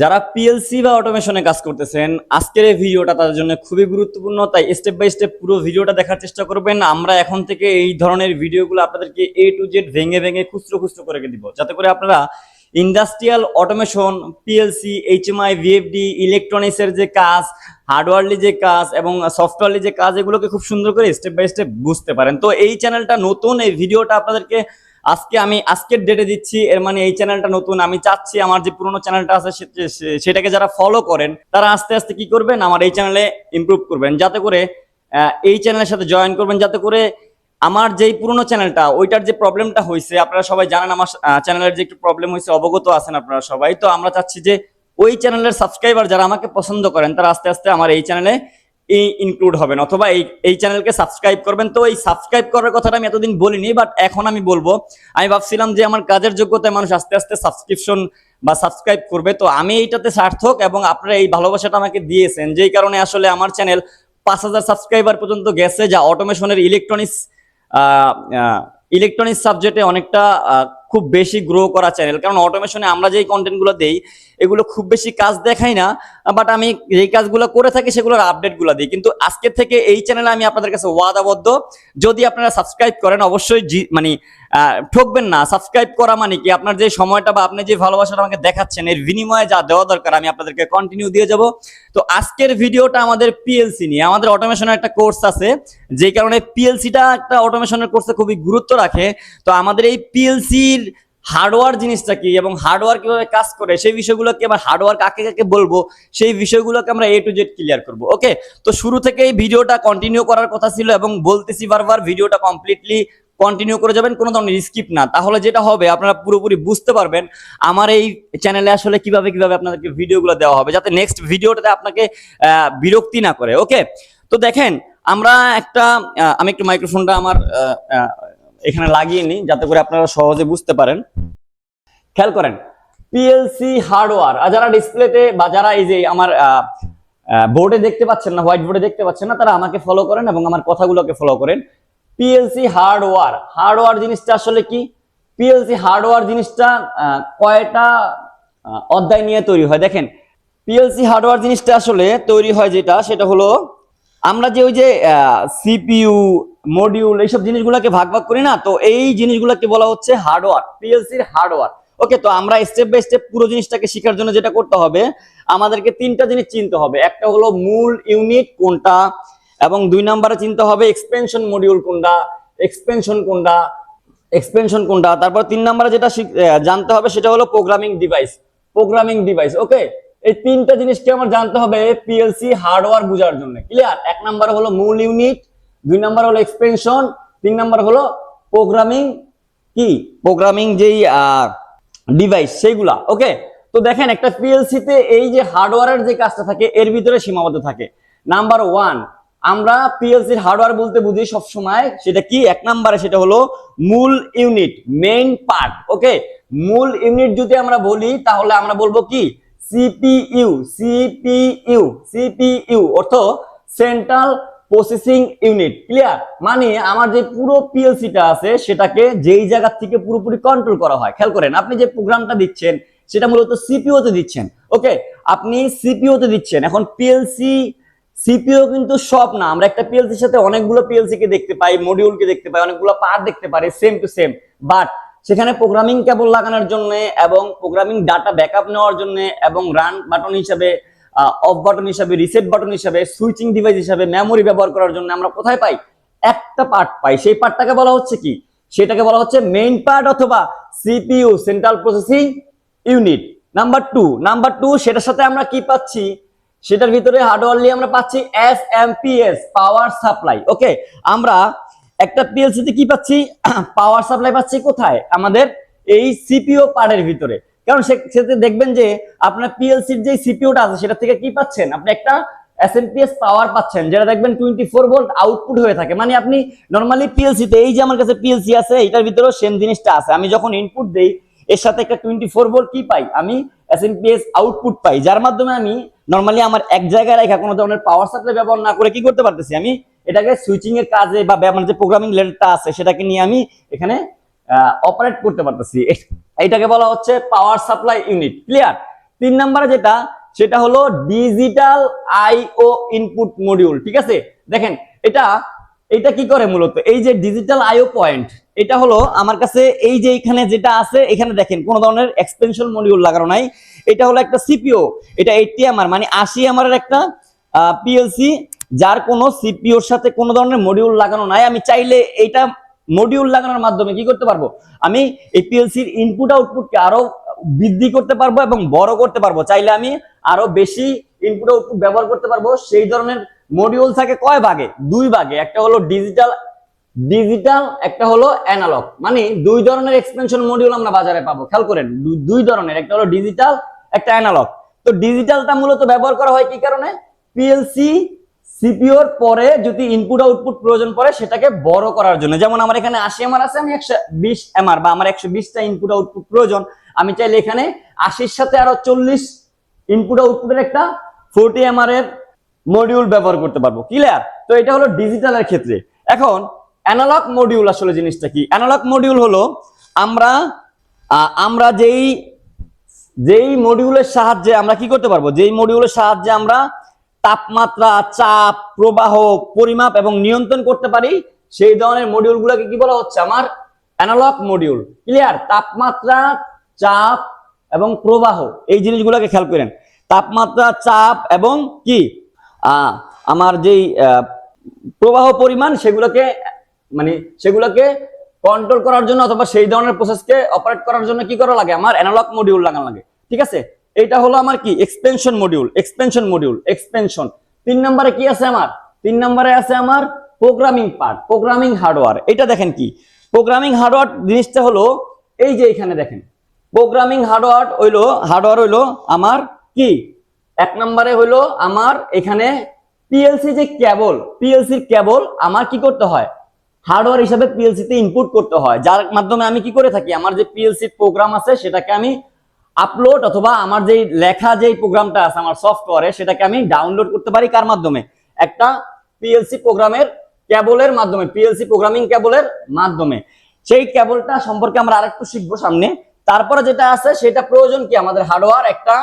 যারা পিএলসি বা অটোমেশনে কাজ করতেছেন, আজকের এই ভিডিওটা তাদের জন্য খুবই গুরুত্বপূর্ণ, তাই স্টেপ বাই স্টেপ পুরো ভিডিওটা দেখার চেষ্টা করবেন। আমরা এখন থেকে এই ধরনের ভিডিওগুলো আপনাদেরকে এ টু জেড ভেঙে ভেঙে খুচরো খুচরো করে দিব, যাতে করে আপনারা industrial automation PLC HMI VFD ইলেকট্রনিক্সের যে কাজ হার্ডওয়্যারলি যে কাজ এবং সফটওয়্যারলি যে কাজ, এগুলোকে খুব সুন্দর করে স্টেপ বাই স্টেপ বুঝতে পারেন। তো এই চ্যানেলটা নতুন, এই ভিডিওটা আপনাদেরকে আজকে আমি, আজকের ডেটে দিচ্ছি, এর মানে এই চ্যানেলটা নতুন। আমি চাচ্ছি আমার যে পুরোনো চ্যানেলটা আছে সেটাকে যারা ফলো করেন, তারা আস্তে আস্তে কি করবেন? আমার এই চ্যানেলে ইমপ্রুভ করবেন। যাতে করে এই চ্যানেলের সাথে জয়েন করবেন, যাতে করে আমার যেই পুরোনো চ্যানেলটা ওইটার যে প্রবলেমটা হয়েছে আপনারা সবাই জানেন আমার চ্যানেলের যে একটু প্রবলেম হয়েছে অবগত আছেন আপনারা সবাই। তো আমরা চাচ্ছি যে, ওই চ্যানেলের সাবস্ক্রাইবার যারা আমাকে পছন্দ করেন, তারা আস্তে আস্তে আমার এই চ্যানেলে ইনক্লুড হবেন। অথবা এই এই চ্যানেলকে সাবস্ক্রাইব করবেন। তো এই সাবস্ক্রাইব করার কথাটা আমি এতদিন বলিনি বাট এখন আমি বলব। আমি ভাবছিলাম যে আমার কাজের যোগ্যতায় মানুষ আস্তে আস্তে সাবস্ক্রিপশন বা সাবস্ক্রাইব করবে। তো আমি এইটাতে সার্থক এবং আপনারা এই ভালোবাসাটা আমাকে দিয়েছেন, যেই কারণে আসলে আমার চ্যানেল পাঁচ হাজার সাবস্ক্রাইবার পর্যন্ত গেছে, যা অটোমেশনের ইলেকট্রনিক্স ইলেকট্রনিক্স সাবজেক্টে অনেকটা খুব বেশি গ্রো করা চ্যানেল কারণ অটোমেশনে আমরা যেই কন্টেন্টগুলো দেই এগুলো খুব বেশি কাজ দেখাই না বাট আমি যেই কাজগুলো করে থাকি সেগুলোর আপডেটগুলো দিই। কিন্তু আজকে থেকে এই চ্যানেলে আমি আপনাদের কাছে ওয়াদাবদ্ধ। যদি আপনারা সাবস্ক্রাইব করেন, অবশ্যই মানে ঠকবেন না। সাবস্ক্রাইব করা মানে কি? আপনার যে সময়টা বা আপনি যে ভালোবাসাটা আমাকে দেখাচ্ছেন, এর বিনিময়ে যা দেওয়া দরকার, আমি আপনাদেরকে কন্টিনিউ দিয়ে যাব। তো আজকের ভিডিওটা আমাদের পিএলসি নিয়ে। আমাদের অটোমেশনের একটা কোর্স আছে, যেই কারণে পিএলসিটা একটা অটোমেশনের কোর্সে খুবই গুরুত্ব রাখে। তো আমাদের এই পিএলসির হার্ডওয়্যার জিনিসটা কি এবং হার্ডওয়্যার কীভাবে কাজ করে, সেই বিষয়গুলোকে আবার হার্ডওয়্যার কাকে কাকে বলব, সেই বিষয়গুলোকে আমরা এ টু জেড ক্লিয়ার করব ওকে তো শুরু থেকে এই ভিডিওটা কন্টিনিউ করার কথা ছিল এবং বলতেছি বারবার ভিডিওটা কমপ্লিটলি কন্টিনিউ করে যাবেন, কোনো ধরনের স্কিপ না। তাহলে যেটা হবে, আপনারা পুরোপুরি বুঝতে পারবেন আমার এই চ্যানেলে আসলে কীভাবে কীভাবে আপনাদেরকে ভিডিওগুলো দেওয়া হবে, যাতে নেক্সট ভিডিওটাতে আপনাকে বিরক্তি না করে ওকে তো দেখেন, আমরা একটা আমি একটু মাইক্রোফোনটা আমার এখানে লাগিয়ে নিই, যাতে করে আপনারা সহজে বুঝতে পারেন। খেয়াল করেন পিএলসি হার্ডওয়্যার আর যারা ডিসপ্লেতে বা যারা এই যে আমার বোর্ডে দেখতে পাচ্ছেন না হোয়াইট বোর্ডে দেখতে পাচ্ছেন না, তারা আমাকে ফলো করেন এবং আমার কথাগুলোকে ফলো করেন। পিএলসি হার্ডওয়্যার হার্ডওয়্যার জিনিসটা আসলে কি? পিএলসি হার্ডওয়্যার জিনিসটা কয়টা অধ্যায় নিয়ে তৈরি হয়? দেখেন পিএলসি হার্ডওয়্যার জিনিসটা আসলে তৈরি হয় যেটা, সেটা হলো আমরা যে ওই যে সিপিইউ মডিউল এইসব জিনিসগুলোকে ভাগ ভাগ করি না, তো এই জিনিসগুলোকে বলা হচ্ছে হার্ডওয়্যার পিএলসির হার্ডওয়্যার ওকে তো আমরা স্টেপ বাই স্টেপ পুরো জিনিসটাকে শেখার জন্য যেটা করতে হবে, আমাদেরকে তিনটা জিনিস চিনতে হবে। একটা হলো মূল ইউনিট কোনটা, এবং দুই নম্বরে চিনতে হবে এক্সপেনশন মডিউল কোনটা এক্সপেনশন কোনটা এক্সপেনশন কোনটা। তারপর তিন নম্বরে যেটা জানতে হবে সেটা হলো programming device programming device okay এই তিনটা জিনিসকে আমার জানতে হবে পিএলসি হার্ডওয়্যার বোঝার জন্য। ক্লিয়ার এক নম্বরে হলো মূল ইউনিট দুই নাম্বার হলো এক্সপেনশন তিন নাম্বার হলো প্রোগ্রামিং কি? প্রোগ্রামিং যেই ডিভাইস সেইগুলা ওকে তো দেখেন একটা পিএলসি তে এই যে হার্ডওয়্যারের যে কাজটা থাকে, এর ভিতরে সীমাবদ্ধ থাকে। নাম্বার ওয়ান আমরা পিএলসির হার্ডওয়্যার বলতে বুঝি সব সময় সেটা কি? এক নাম্বারে সেটা হলো মূল ইউনিট মেইন পার্ট ওকে মূল ইউনিট যদি আমরা বলি, তাহলে আমরা বলব কি? সিপিইউ সিপিইউ সিপিইউ অর্থ সেন্ট্রাল প্রসেসিং ইউনিট ক্লিয়ার মানে আমার যে পুরো পিএলসিটা আছে, সেটাকে যেই জায়গা থেকে পুরোপুরি কন্ট্রোল করা হয়। খেয়াল করেন, আপনি যে প্রোগ্রামটা দিচ্ছেন, সেটা মূলত সিপিইউ তে দিচ্ছেন ওকে আপনি সিপিইউ তে দিচ্ছেন। এখন পিএলসি সিপিইউ কিন্তু সব না। আমরা একটা পিএলসির সাথে অনেকগুলো পিএলসি কে দেখতে পাই মডিউলকে দেখতে পাই, অনেকগুলো পার্ট দেখতে পারি সেম টু সেম বাট সেখানে প্রোগ্রামিং কেবল লাগানোর জন্য এবং প্রোগ্রামিং ডাটা ব্যাকআপ নেওয়ার জন্য এবং রান বাটন হিসাবে অফ বাটন হিসাবে রিসেট বাটন হিসাবে সুইচিং ডিভাইস হিসাবে মেমোরি ব্যবহার করার জন্য আমরা কোথায় পাই? একটা পার্ট পাই। সেই পার্টটাকে বলা হচ্ছে কি? সেটাকে বলা হচ্ছে মেইন পার্ট অথবা CPU central processing unit number two number two সেটার সাথে আমরা কি পাচ্ছি? সেটার ভিতরে হার্ডওয়ারলি আমরা পাচ্ছি S M S power supply okay আমরা একটা পিএলসি তে কি পাচ্ছি? পাওয়ার সাপ্লাই পাচ্ছি কোথায়? আমাদের এই সিপিও পার্টের ভিতরে। কারণ সে- সেতে দেখবেন যে আপনার পিএলসির যে সিপিওটা আছে, সেটা থেকে কি পাচ্ছেন? আপনি একটা এসএমপিএস পাওয়ার পাচ্ছেন, যেটা দেখবেন টোয়েন্টি ফোর ভোল্ট আউটপুট হয়ে থাকে। মানে আপনি নর্মালি পিএলসি তে এই যে আমার কাছে পিএলসি আছে, এটার ভিতরেও সেম জিনিসটা আছে। আমি যখন ইনপুট দেই, এর সাথে একটা টোয়েন্টি ফোর ভোল্ট কি পাই? আমি এসএমপিএস আউটপুট পাই, যার মাধ্যমে আমি নর্মালি আমার এক জায়গায় রেখা কোনো ধরনের পাওয়ার সাপ্লাই ব্যবহার না করে কি করতে পারতেছি? আমি এটাকে সুইচিং এর কাজে বা আমার যে প্রোগ্রামিং লেনটা আছে, সেটাকে নিয়ে আমি এখানে অপারেট করতে পারতেছি। এটাকে বলা হচ্ছে পাওয়ার সাপ্লাই ইউনিট ক্লিয়ার তিন নাম্বারে যেটা, সেটা হলো ডিজিটাল আইও ইনপুট মডিউল ঠিক আছে? দেখেন, এটা এটা কি করে মূলত? এই যে ডিজিটাল আইও পয়েন্ট এটা হলো আমার কাছে এই যে এখানে যেটা আছে, এখানে দেখেন, কোন ধরনের এক্সপেনশন মডিউল লাগানো নাই। এটা হলো একটা সিপিও এটা এইটটি আমার মানে আশি আমার একটা পিএলসি যার কোনো সিপিওর সাথে কোনো ধরনের মডিউল লাগানো নাই। আমি চাইলে এটা মডিউল লাগানোর মাধ্যমে কি করতে পারব? আমি এই পিএলসির ইনপুট আউটপুটকে আরও বৃদ্ধি করতে পারব এবং বড় করতে পারব। চাইলে আমি আরও বেশি ইনপুট আউটপুট ব্যবহার করতে পারব। সেই ধরনের মডিউল থাকে কয় ভাগে? দুই ভাগে। একটা হলো ডিজিটাল ডিজিটাল একটা হলো অ্যানালগ মানে দুই ধরনের এক্সপেনশন মডিউল আমরা বাজারে পাবো। খেয়াল করেন, দুই ধরনের। একটা হলো ডিজিটাল একটা অ্যানালগ তো ডিজিটালটা মূলত ব্যবহার করা হয় কি কারণে? পিএলসি সিপিওর পরে যদি ইনপুট আউটপুট প্রয়োজন পড়ে সেটাকে বড় করার জন্য। যেমন আমার এখানে আশি এমআর আছে, আমি একশো বিশ এমআর বা আমার একশো বিশটা ইনপুট আউটপুট প্রয়োজন। আমি চাইলে এখানে আশির সাথে আরও চল্লিশ ইনপুট আউটপুটের একটা ফোরটি এমআর এর মডিউল ব্যবহার করতে পারব। ক্লিয়ার তো এটা হলো ডিজিটালের ক্ষেত্রে। এখন অ্যানালগ মডিউল আসলে জিনিসটা কি? অ্যানালগ মডিউল হলো আমরা আমরা যেই যেই মডিউলের সাহায্যে আমরা কি করতে পারব? যেই মডিউলের সাহায্যে আমরা তাপমাত্রা, চাপ, প্রবাহ, পরিমাপ এবং নিয়ন্ত্রণ করতে পারি, সেই ধরনের মডিউল মডিউলগুলোকে কি বলা হচ্ছে আমার? অ্যানালগ মডিউল ক্লিয়ার তাপমাত্রা, চাপ এবং প্রবাহ, এই জিনিসগুলোকে খেয়াল করেন। তাপমাত্রা, চাপ এবং কি? আমার যেই প্রবাহ পরিমাণ সেগুলোকে মানে সেগুলোকে কন্ট্রোল করার জন্য অথবা সেই ধরনের প্রসেসকে অপারেট করার জন্য কি করা লাগে? আমার অ্যানালগ মডিউল লাগানো লাগে। ঠিক আছে? এটা হলো আমার কি? Expansion module expansion module expansion তিন নম্বরে কি আছে আমার? তিন নম্বরে আছে আমার প্রোগ্রামিং পার্ট প্রোগ্রামিং হার্ডওয়্যার এটা দেখেন কি? প্রোগ্রামিং হার্ডওয়্যার জিনিসটা হলো, এই যে এখানে দেখেন। প্রোগ্রামিং হার্ডওয়্যার হইল হার্ডওয়্যার হইল আমার কি? এক নম্বরে হইল আমার এখানে পিএলসি যে কেবল পিএলসির কেবল আমার কি করতে হয়? হার্ডওয়্যার হিসাবে পিএলসি তে ইনপুট করতে হয়। যার মাধ্যমে আমি কি করে থাকি? আমার যে পিএলসি প্রোগ্রাম আছে, সেটাকে আমি আপলোড অথবা আমার যে লেখা যে প্রোগ্রামটা আছে, আমার সফটওয়্যারে সেটাকে আমি ডাউনলোড করতে পারি কার মাধ্যমে? একটা পিএলসি প্রোগ্রামের ক্যাবলের মাধ্যমে পিএলসি প্রোগ্রামিং ক্যাবলের মাধ্যমে। সেই ক্যাবলটা সম্পর্কে আমরা আরেকটু শিখব সামনে। তারপরে যেটা আছে, সেটা প্রয়োজন কি? আমাদের হার্ডওয়্যার একটা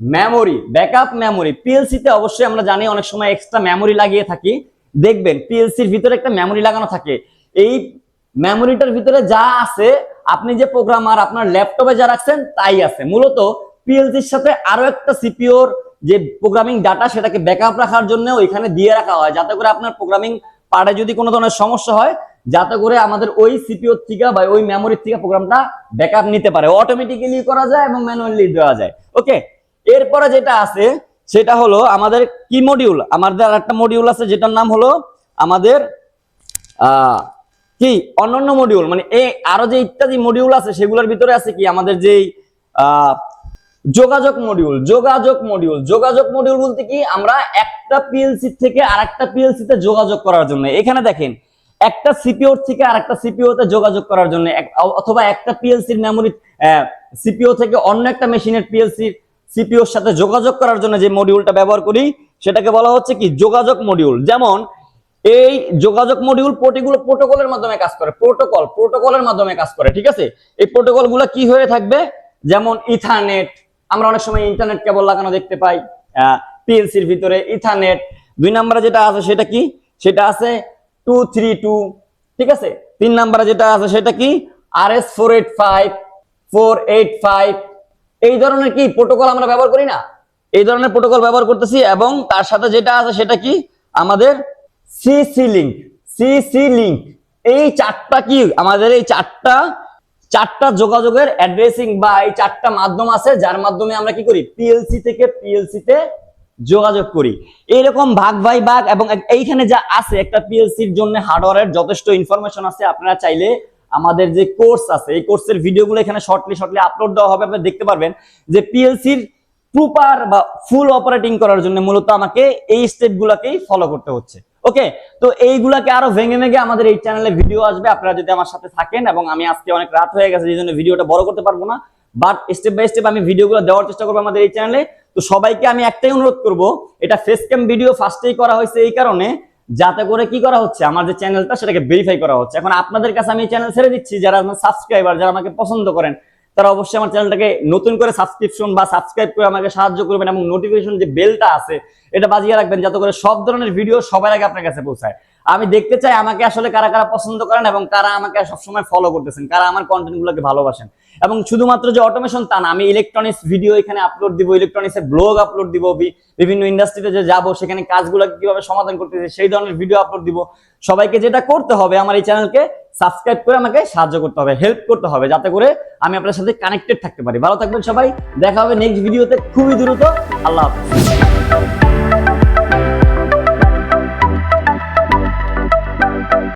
মেমোরি ব্যাকআপ মেমোরি পিএলসি তে অবশ্যই আমরা জানি অনেক সময় এক্সট্রা মেমোরি লাগিয়ে থাকি। দেখবেন পিএলসির ভিতরে একটা মেমোরি লাগানো থাকে। এই মেমোরিটার ভিতরে যা আছে আপনি যে প্রোগ্রামার আপনার ল্যাপটপে যা রাখছেন তাই আছে। মূলত পিএলসির সাথে আরও একটা সিপিওর যে প্রোগ্রামিং ডাটা সেটাকে ব্যাকআপ রাখার জন্য ওইখানে দিয়ে রাখা হয়। যাতে করে আপনার প্রোগ্রামিং পার্টে যদি কোনো ধরনের সমস্যা হয়, যাতে করে আমাদের ওই সিপিওর থেকে বা ওই মেমোরির থেকে প্রোগ্রামটা ব্যাকআপ নিতে পারে। অটোমেটিক্যালি করা যায় এবং ম্যানুয়ালি দেওয়া যায়। ওকে এরপরে যেটা আছে, সেটা হলো আমাদের কি মডিউল আমাদের আর একটা মডিউল আছে, যেটার নাম হলো আমাদের কি অন্যান্য মডিউল মানে এই আরও যে ইত্যাদি মডিউল আছে সেগুলোর ভিতরে আছে কি আমাদের আহ, যোগাযোগ মডিউল যোগাযোগ মডিউল যোগাযোগ মডিউল বলতে কি আমরা একটা পিএলসি থেকে আরেকটা পিএলসি তে যোগাযোগ করার জন্য এখানে দেখেন একটা সিপিওর থেকে আরেকটা সিপিও তে যোগাযোগ করার জন্য অথবা একটা পিএলসির মেমোরি সিপিও থেকে অন্য একটা মেশিনের পিএলসি সিপিওর সাথে যোগাযোগ করার জন্য যে মডিউলটা ব্যবহার করি সেটাকে বলা হচ্ছে কি যোগাযোগ মডিউল যেমন এই যোগাযোগ মডিউল প্রতিগুলো প্রোটোকলের মাধ্যমে কাজ করে প্রোটোকল প্রোটোকলের মাধ্যমে কাজ করে, ঠিক আছে? এই প্রোটোকল কি হয়ে থাকবে? যেমন ইথারনেট আমরা অনেক সময় ইন্টারনেট কেবল লাগানো দেখতে পাই পিএলসির ভিতরে ইথারনেট দুই নম্বরে যেটা আছে সেটা কি? সেটা আছে টু থ্রি টু ঠিক আছে? তিন নম্বরে যেটা আছে সেটা কি? R S four eight five four eight five এই ধরনের কি প্রোটোকল আমরা ব্যবহার করি না? এই ধরনের প্রোটোকল ব্যবহার করতেছি এবং তার সাথে যেটা আছে সেটা কি? আমাদের সিসি লিঙ্ক সিসি লিঙ্ক এই চারটা কি? আমাদের এই চারটা চারটা যোগাযোগের অ্যাড্রেসিং বা এই চারটা মাধ্যম আছে, যার মাধ্যমে আমরা কি করি? পিএলসি থেকে পিএলসি তে যোগাযোগ করি। এরকম ভাগ ভাই ভাগ এবং এইখানে যা আছে, একটা পিএলসির জন্য হার্ডওয়্যারের যথেষ্ট ইনফরমেশন আছে। আপনারা চাইলে আমাদের যে কোর্স আছে, এই কোর্সের ভিডিওগুলো এখানে শর্টলি শর্টলি আপলোড দেওয়া হবে। আপনি দেখতে পারবেন যে পিএলসির প্রপার বা ফুল অপারেটিং করার জন্য মূলত আমাকে এই স্টেপ গুলাকেই ফলো করতে হচ্ছে। ওকে তো এইগুলাকে আরও ভেঙে ভেঙে আমাদের এই চ্যানেলে ভিডিও আসবে। আপনারা যদি আমার সাথে থাকেন এবং আমি আজকে অনেক রাত হয়ে গেছে, এই জন্য ভিডিওটা বড় করতে পারব না। বাট স্টেপ বাই স্টেপ আমি ভিডিওগুলো দেওয়ার চেষ্টা করব আমাদের এই চ্যানেলে তো সবাইকে আমি একটাই অনুরোধ করব, এটা ফেস ক্যাম ভিডিও ফার্স্টেই করা হয়েছে এই কারণে, যাতে করে কি করা হচ্ছে, আমার যে চ্যানেলটা সেটাকে ভেরিফাই করা হচ্ছে। এখন আপনাদের কাছে আমি চ্যানেল ছেড়ে দিচ্ছি, যারা সাবস্ক্রাইবার যারা আমাকে পছন্দ করেন তারা অবশ্যই আমার চ্যানেলটাকে নতুন করে সাবস্ক্রিপশন বা সাবস্ক্রাইব করে আমাকে সাহায্য করবেন এবং নোটিফিকেশন যে বেলটা আছে, এটা বাজিয়ে রাখবেন যাতে করে সব ধরনের ভিডিও সবার আগে আপনার কাছে পৌঁছায়। আমি দেখতে চাই আমাকে আসলে কারা কারা পছন্দ করেন এবং কারা আমাকে সবসময় ফলো করতেছেন, কারা আমার কন্টেন্ট গুলোকে ভালোবাসেন। এবং শুধুমাত্র যে অটোমেশন তা না, আমি ইলেকট্রনিক্স ভিডিও এখানে আপলোড দিব ইলেকট্রনিক্সের ব্লগ আপলোড দিব বিভিন্ন ইন্ডাস্ট্রিতে যে যাব, সেখানে কাজগুলো কীভাবে সমাধান করতেছে, সেই ধরনের ভিডিও আপলোড দিব। সবাইকে যেটা করতে হবে আমার এই চ্যানেলকে সাবস্ক্রাইব করে আমাকে সাহায্য করতে হবে হেল্প করতে হবে, যাতে করে আমি আপনার সাথে কানেক্টেড থাকতে পারি। ভালো থাকবেন সবাই, দেখা হবে নেক্সট ভিডিওতে খুবই দ্রুত। আল্লাহ হাফিজ।